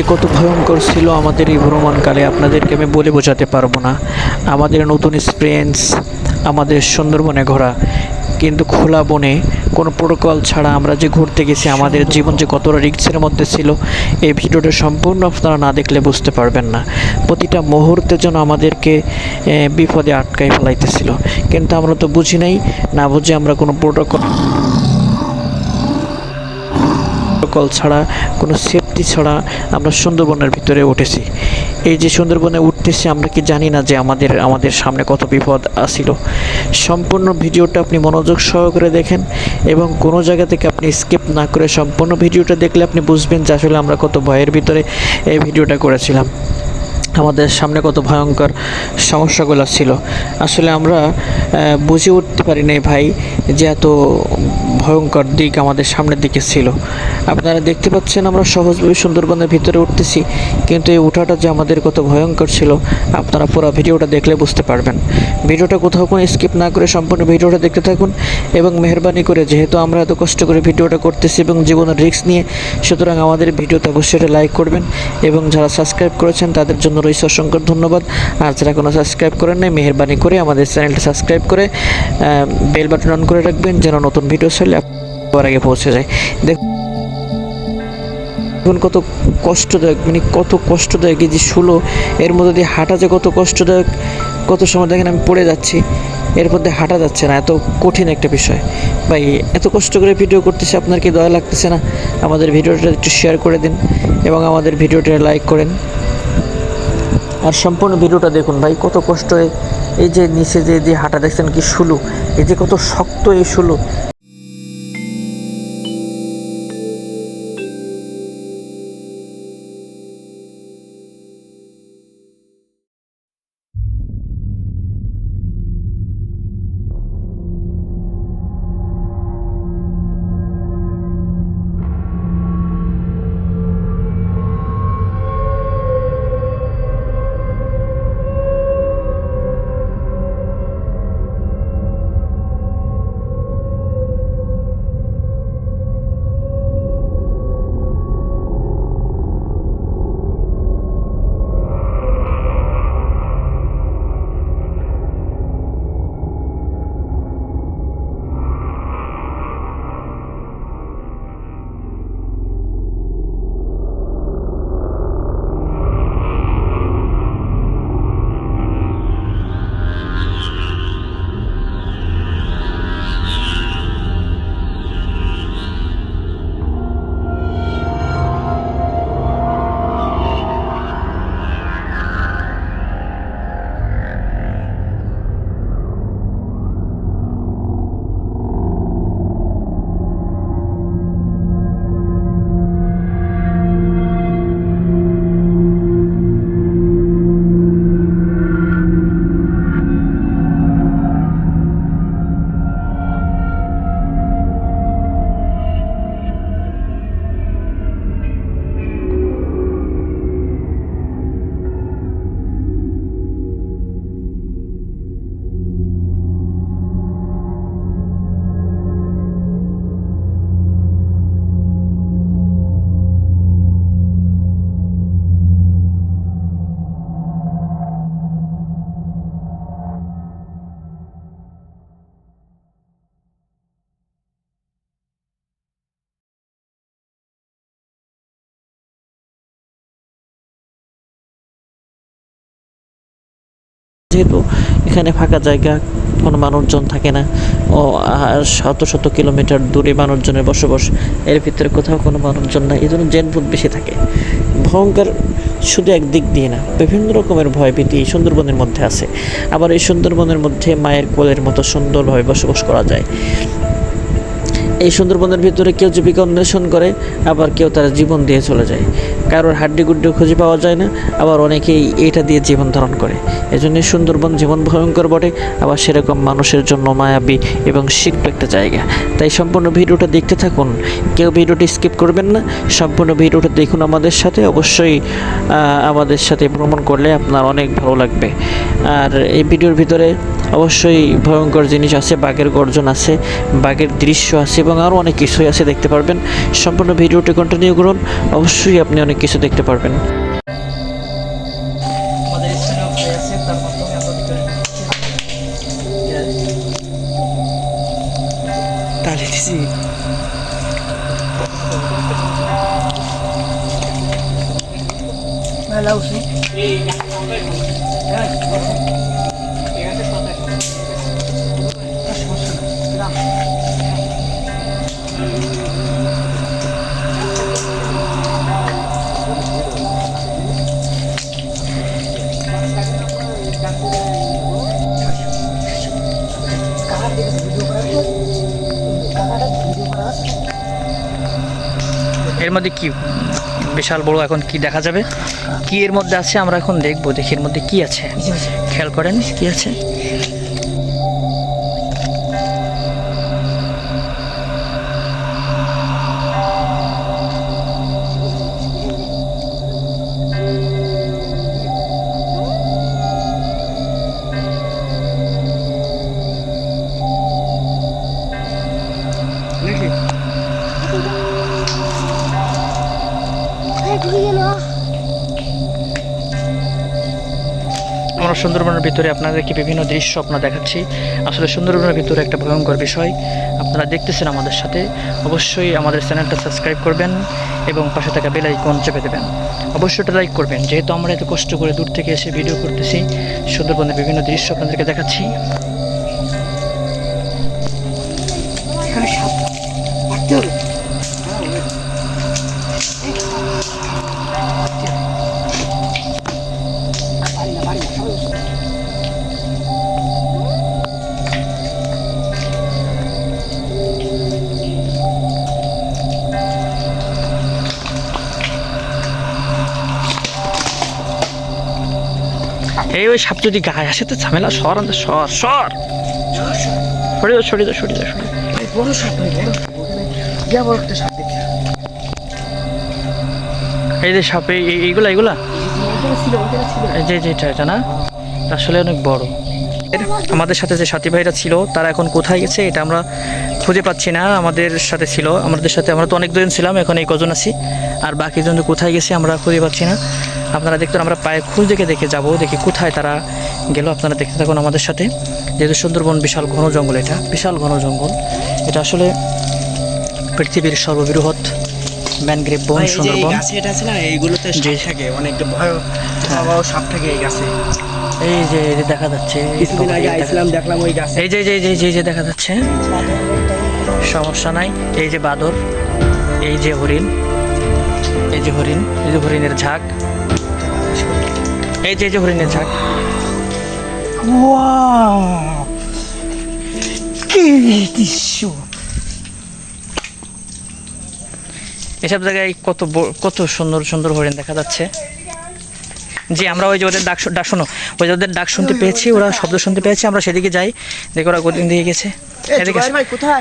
যে কত ভয়ঙ্কর ছিল আমাদের এই ভ্রমণকালে, আপনাদেরকে আমি বলে বোঝাতে পারব না। আমাদের নতুন এক্সপিরিয়েন্স আমাদের সুন্দরবনে ঘোরা, কিন্তু খোলা বনে কোনো প্রোটোকল ছাড়া আমরা যে ঘুরতে গেছি, আমাদের জীবন যে কতটা রিক্সের মধ্যে ছিল, এই ভিডিওটা সম্পূর্ণ আপনারা না দেখলে বুঝতে পারবেন না। প্রতিটা মুহূর্তে যেন আমাদেরকে বিপদে আটকাই ফেলাইতেছিল। কিন্তু আমরা তো বুঝি নাই, না বুঝে আমরা কোনো প্রোটোকল প্রোটোকল ছাড়া, কোনো সেফটি ছাড়া আমরা সুন্দরবনের ভিতরে উঠেছি। এই যে সুন্দরবনে উঠতেছি, আমরা কি জানি না যে আমাদের আমাদের সামনে কত বিপদ আসিল। সম্পূর্ণ ভিডিওটা আপনি মনোযোগ সহকারে দেখেন এবং কোনো জায়গা থেকে আপনি স্কিপ না করে সম্পূর্ণ ভিডিওটা দেখলে আপনি বুঝবেন যে আসলে আমরা কত ভয়ের ভিতরে এই ভিডিওটা করেছিলাম। আমাদের সামনে কত ভয়ঙ্কর সমস্যাগুলো ছিল। আসলে আমরা বুঝে উঠতে পারি নাই ভাই যে এত ভয়ঙ্কর দিক আমাদের সামনের দিকে ছিল। আপনারা দেখতে পাচ্ছেন আমরা সহজভাবে সুন্দরবনের ভিতরে উঠতেছি, কিন্তু এই ওঠাটা যে আমাদের কত ভয়ঙ্কর ছিল, আপনারা পুরো ভিডিওটা দেখলে বুঝতে পারবেন। ভিডিওটা কোথাও কোনো স্কিপ না করে সম্পূর্ণ ভিডিওটা দেখতে থাকুন এবং মেহরবানি করে, যেহেতু আমরা এত কষ্ট করে ভিডিওটা করতেছি এবং জীবনের রিস্ক নিয়ে, সুতরাং আমাদের ভিডিওতে অবশ্যই একটা লাইক করবেন এবং যারা সাবস্ক্রাইব করেছেন তাদের জন্য রয়েছে অসংখ্য ধন্যবাদ। আর যারা কোনো সাবস্ক্রাইব করেন নাই, মেহরবানি করে আমাদের চ্যানেলটা সাবস্ক্রাইব করে বেল বাটন অন করে রাখবেন যেন নতুন ভিডিও চাইলে আপনার আগে পৌঁছে যায়। দেখুন এখন কত কষ্টদায়ক মানে কত কষ্টদায়ক এই যে শুলো এর মধ্যে দিয়ে হাঁটা যে কত কষ্টদায়ক, কত সময় দেখেন আমি পড়ে যাচ্ছি, এর মধ্যে হাঁটা যাচ্ছে না, এত কঠিন একটা বিষয়। ভাই, এত কষ্ট করে ভিডিও করতেছি, আপনার কি দয়া লাগতেছে না? আমাদের ভিডিওটা একটু শেয়ার করে দিন এবং আমাদের ভিডিওটা লাইক করেন। আর সম্পূর্ণ ভিডিওটা দেখুন ভাই, কত কষ্ট এই যে নিচে যে যে হাঁটা দেখছেন কি শুলু এই যে কত শক্ত এই শুলু যেহেতু এখানে ফাঁকা জায়গা, কোনো মানুষজন থাকে না। ও শত শত কিলোমিটার দূরে মানুষজনের বসবাস, এর ভিতরে কোথাও কোনো মানুষজন নাই। এই জন্য জেন ভূত বেশি থাকে। ভয়ঙ্কর, শুধু একদিক দিয়ে না, বিভিন্ন রকমের ভয়ভীতি এই সুন্দরবনের মধ্যে আছে। আবার এই সুন্দরবনের মধ্যে মায়ের কোলের মতো সুন্দরভাবে বসবাস করা যায়। এই সুন্দরবনের ভিতরে কেউ জীবিকা অন্বেষণ করে, আবার কেউ তার জীবন দিয়ে চলে যায়। কারোর হাড্ডি গুড্ডি খুঁজে পাওয়া যায় না, আবার অনেকেই এটা দিয়ে জীবন ধারণ করে। এজন্য সুন্দরবন জীবন ভয়ঙ্কর বটে, আবার সেরকম মানুষের জন্য মায়াবী এবং শিক্ত একটা জায়গা। তাই সম্পূর্ণ ভিডিওটা দেখতে থাকুন। কেউ ভিডিওটি স্কিপ করবেন না, সম্পূর্ণ ভিডিওটা দেখুন আমাদের সাথে। অবশ্যই আমাদের সাথে ভ্রমণ করলে আপনার অনেক ভালো লাগবে। আর এই ভিডিওর ভিতরে অবশ্যই ভয়ঙ্কর জিনিস আছে বাঘের গর্জন আছে বাঘের দৃশ্য আছে এবং আরও অনেক কিছুই আছে দেখতে পারবেন সম্পূর্ণ ভিডিওটি কন্টিনিউ করুন অবশ্যই আপনি অনেক কিছু দেখতে পারবেন এর মধ্যে কি বিশাল বড় এখন কি দেখা যাবে? কি এর মধ্যে আছে? আমরা এখন দেখব দেখি এর মধ্যে কি আছে। খেয়াল করেন। কি আছে? আমরা সুন্দরবনের ভিতরে আপনাদেরকে বিভিন্ন দৃশ্য আপনারা দেখাচ্ছি। আসলে সুন্দরবনের ভিতরে একটা ভয়ঙ্কর বিষয়। আপনারা দেখতেছেন আমাদের সাথে। অবশ্যই আমাদের চ্যানেলটা সাবস্ক্রাইব করবেন এবং পাশে থাকা বেল আইকন চেপে দেবেন। অবশ্যই এটা লাইক করবেন। যেহেতু আমরা এত কষ্ট করে দূর থেকে এসে ভিডিও করতেছি, সুন্দরবনের বিভিন্ন দৃশ্য আপনাদেরকে দেখাচ্ছি। এই ওই সাপ যদি গায়ে আসে তো ঝামেলা সর আনতে সর। সর। সরে যাও সরে যাও সরে যাও সরে বড় সাপ বড় সাপ বড় একটা সাপ দেখি। এই যে সাপ এই এই- এইগুলা এইগুলা এই যে যে এটা না? আসলে অনেক বড়। আমাদের সাথে যে সাথী ভাইরা ছিল তারা এখন কোথায় গেছে এটা আমরা খুঁজে পাচ্ছি না। আমাদের সাথে ছিল আমাদের সাথে আমরা তো অনেক জন ছিলাম এখন এই কজন আছি। আর বাকি জন কোথায় গেছে আমরা খুঁজে পাচ্ছি না। আপনারা দেখতেন আমরা পায়ে খুঁজ দেখে দেখে যাব দেখি কোথায় তারা গেল। আপনারা দেখতে থাকুন আমাদের সাথে। যেহেতু সুন্দরবন বিশাল ঘন জঙ্গল এটা বিশাল ঘন জঙ্গল। এটা আসলে পৃথিবীর সর্ববৃহৎ ম্যানগ্রেভ বন সুন্দরবন। গাছে এটা আছে না এইগুলোতে সাপ থাকে অনেক ভয় সাপ থাকে এই গাছে। এই যে এই যে দেখা যাচ্ছে এই কিছুদিন আগে দেখা দেখলাম ওই গাছে। এই যে এই যে এই যে- দেখা যাচ্ছে। সমস্যা নাই। এই যে বাদর এই যে হরিণ এই যে হরিণ এই যে হরিণের ঝাঁক। এই যে এই যে হরিণের ঝাঁক। কি দৃশ্য! এসব জায়গায় কত কত সুন্দর সুন্দর হরিণ দেখা যাচ্ছে। জি আমরা ওই যে ওদের ডাক ডাক শোনো ওই যে ওদের ডাক শুনতে পেয়েছি ওরা শব্দ শুনতে পেয়েছি আমরা সেদিকে যাই দেখি ওরা গদিন দিয়ে গেছে। এদিকে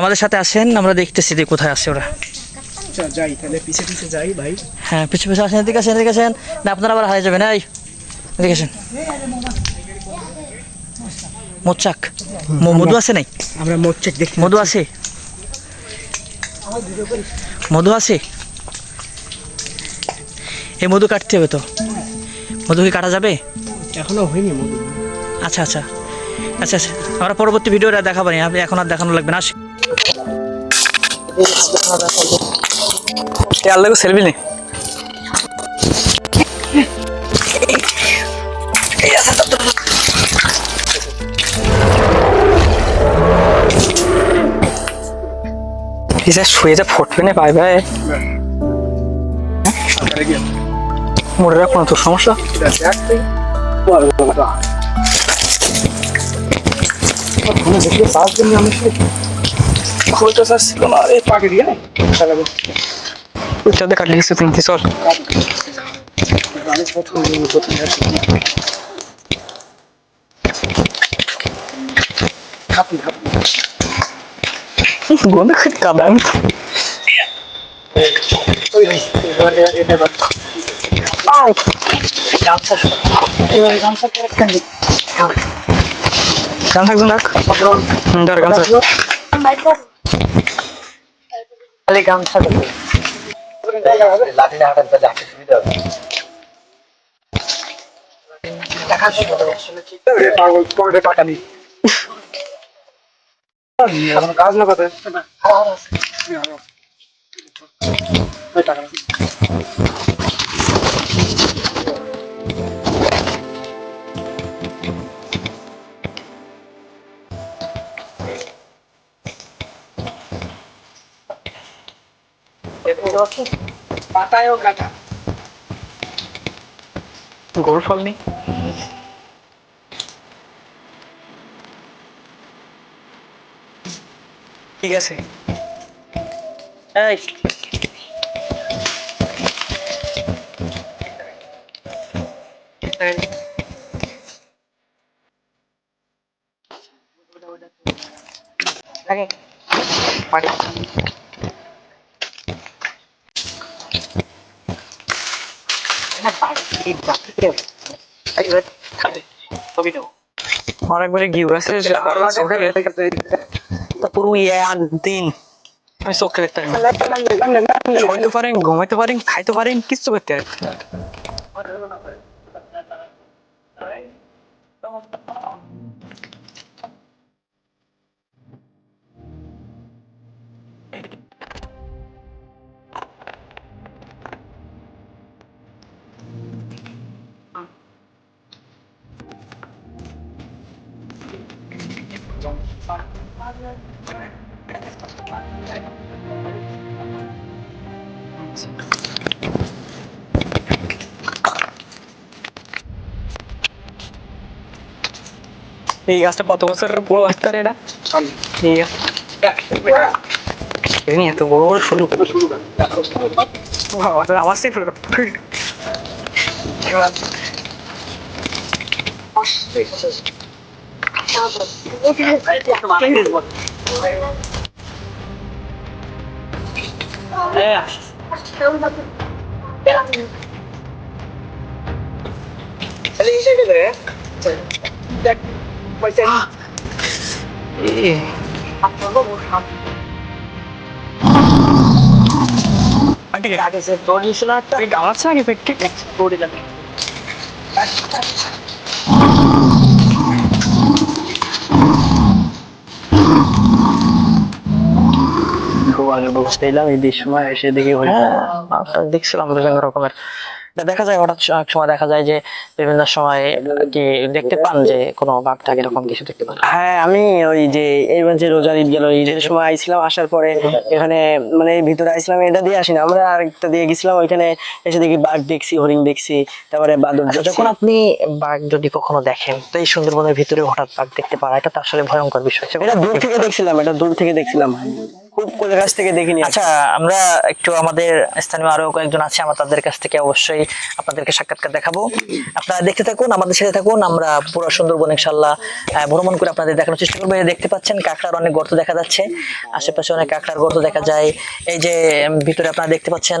আমাদের সাথে আসেন আমরা দেখতেছি যে কোথায় আছে ওরা। আচ্ছা, যাই তাহলে পিছে পিছে যাই ভাই। হ্যাঁ পিছু পিছু আসেন এদিকে আসেন এদিকে আসেন। না আপনারা আবার হারিয়ে যাবেন এই এদিকে আসেন। মোচাক। মধু আছে নাই? আমরা মোট চেক দেখতে মধু আছে? মধু আছে? এই মধু কাটতে হবে তো। মধু কি কাটা যাবে? এখনও হয়নি মধু। আচ্ছা আচ্ছা। আচ্ছা আচ্ছা। আমরা পরবর্তী ভিডিওটা দেখাবো না। আপনি এখন আর দেখানো লাগবে না। আল্লাহ সেলফি নেই শুয়ে যা ফুটবে না পাই ভাই মরে রাখো না তোর সমস্যা? খুলতে চাচ্ছিল না এই পাকে দিয়ে না ওইটাতে কাটলে কিছু কিনতে চল। গন্ধ খুব কাদা আমি। তো গান থাকবে না হুম, ধর গান। খালি গামছা দেবে কাজ না কথা পাতায়ও কাটা গোল ফল ঠিক আছে। এই অনেকবারে ঘিউ আছে তা পুরো আর দিন আমি চোখে দেখতে হইতে ঘুমাইতে পারেন খাইতে পারেন কিচ্ছু করতে পারেন এই গাছটা কত বছরের পুরো গাছটা এটা? এই গাছ নিয়ে এত বড় বড় শুরু আওয়াজ থেকে শুরু গামাচ্ছে নাকি পেটকে খুব আগে বুঝতেইলাম এই সময় এসে দেখি হ্যাঁ দেখছিলাম বিভিন্ন রকমের। দেখা যায় হঠাৎ এক সময় দেখা যায় যে বিভিন্ন সময় কি দেখতে পান যে কোনো বাঘ এরকম কিছু দেখতে পান? হ্যাঁ আমি ওই যে এই যে রোজার ঈদ গেল ঈদের সময় আইছিলাম আসার পরে এখানে মানে ভিতরে আইছিলাম এটা দিয়ে আসি না আমরা আরেকটা দিয়ে গেছিলাম ওইখানে এসে দেখি বাঘ দেখছি হরিণ দেখছি তারপরে বাদর আচ্ছা, যখন আপনি বাঘ যদি কখনো দেখেন তো এই সুন্দরবনের ভিতরে হঠাৎ বাঘ দেখতে পারা এটা তো আসলে ভয়ঙ্কর বিষয়। এটা দূর থেকে দেখছিলাম এটা দূর থেকে দেখছিলাম। খুব কাছ থেকে দেখিনি? আচ্ছা আমরা একটু আমাদের স্থানীয় আরও কয়েকজন আছে, আমরা তাদের কাছ থেকে অবশ্যই আপনাদেরকে সাক্ষাৎকার দেখাবো। আপনারা দেখতে থাকুন, আমাদের সাথে থাকুন, আমরা পুরো সুন্দরবন ইনশাল্লাহ ভ্রমণ করে আপনাদের দেখানোর চেষ্টা করব। দেখতে পাচ্ছেন, কাঁকড়ার অনেক গর্ত দেখা যাচ্ছে। আশেপাশে অনেক কাঁকড়ার গর্ত দেখা যায়। এই যে ভিতরে আপনারা দেখতে পাচ্ছেন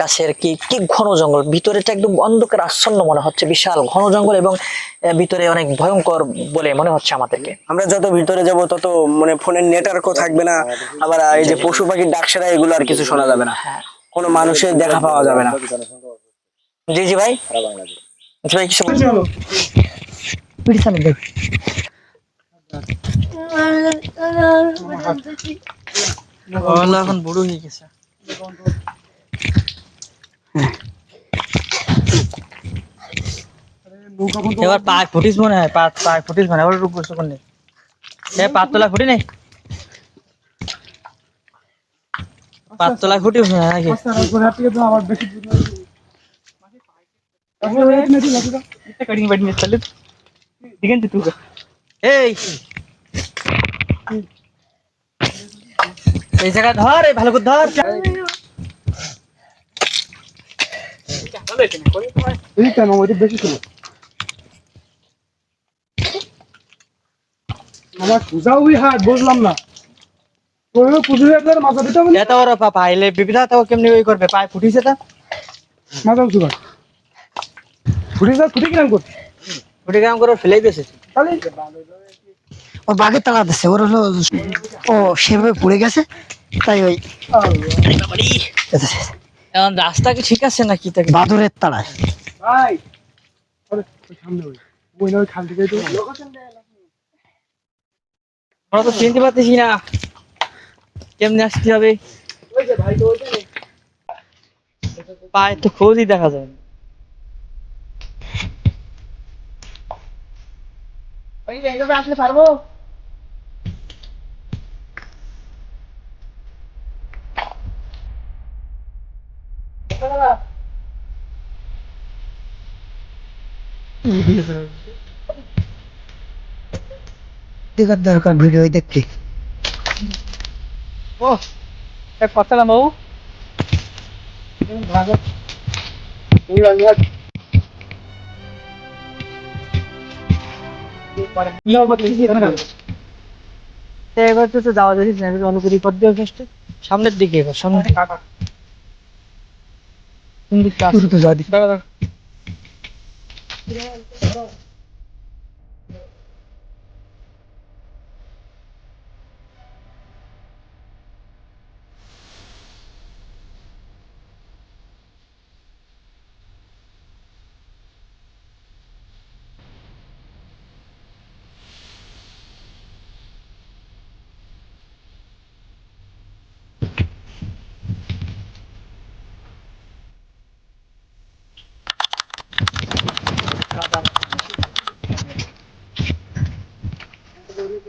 গাছের কি কি ঘন জঙ্গল? ভিতরেটা একদম অন্ধকার আচ্ছন্ন মনে হচ্ছে বিশাল ঘন জঙ্গল এবং ভিতরে অনেক ভয়ঙ্কর বলে মনে হচ্ছে আমাদেরকে। আমরা যত ভিতরে যাব তত মানে ফোনের নেটওয়ার্কও থাকবে না আবার এই যে পশু পাখির ডাক সারা এগুলো আর কিছু শোনা যাবে না। কোনো মানুষের দেখা পাওয়া যাবে না। জি জি ভাই। জি ভাই কিছু বলছেন? ওগুলো এখন বুড়ো হয়ে গেছে। এবার পাঁচ ফুটিস মনে হয় পাঁচ পাঁচ ফুটিস মনে হয় রূপ বসে করলে সে পাঁচতলা ফুটি নেই পাঁচতলা ফুটি মনে হয় নাকি এই জায়গা ধর ভালো করে ধর এই এই ভালো করে ধর আমার পূজাও হাট বুঝলাম না। তোর পুজো আপনার মাথা দিতে হবে এটা ওর বিবিধা তো কেমনি ওই করবে? পায় ফুটিছে তা। মাথা উঁচু কর। ফুটি যা ফুটি কিরাম করতে ফুটি কাম করে ফেলেই দিয়েছে। তাহলে ও বাঘের তাড়া দিচ্ছে ওর হলো ও সেভাবে পড়ে গেছে তাই ওই এখন রাস্তা কি ঠিক আছে নাকি তাকে? বাদুরের তাড়ায় ভাই সামনে ওই ওই না ওই খাল থেকে তো। আমরা তো চিনতে পারতেছি না। কেমনে আসতে হবে? পায়ে তো খোঁজই দেখা যায় না। দেখার দরকার ভিডিও দেখতে। ও এক কথা না বাবু এবার তো যাওয়া যাচ্ছে না অনুকূলি ফার্স্টে সামনের দিকে এবার দিকে। তো যাওয়া দিক Gracias.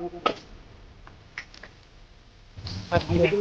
มีรู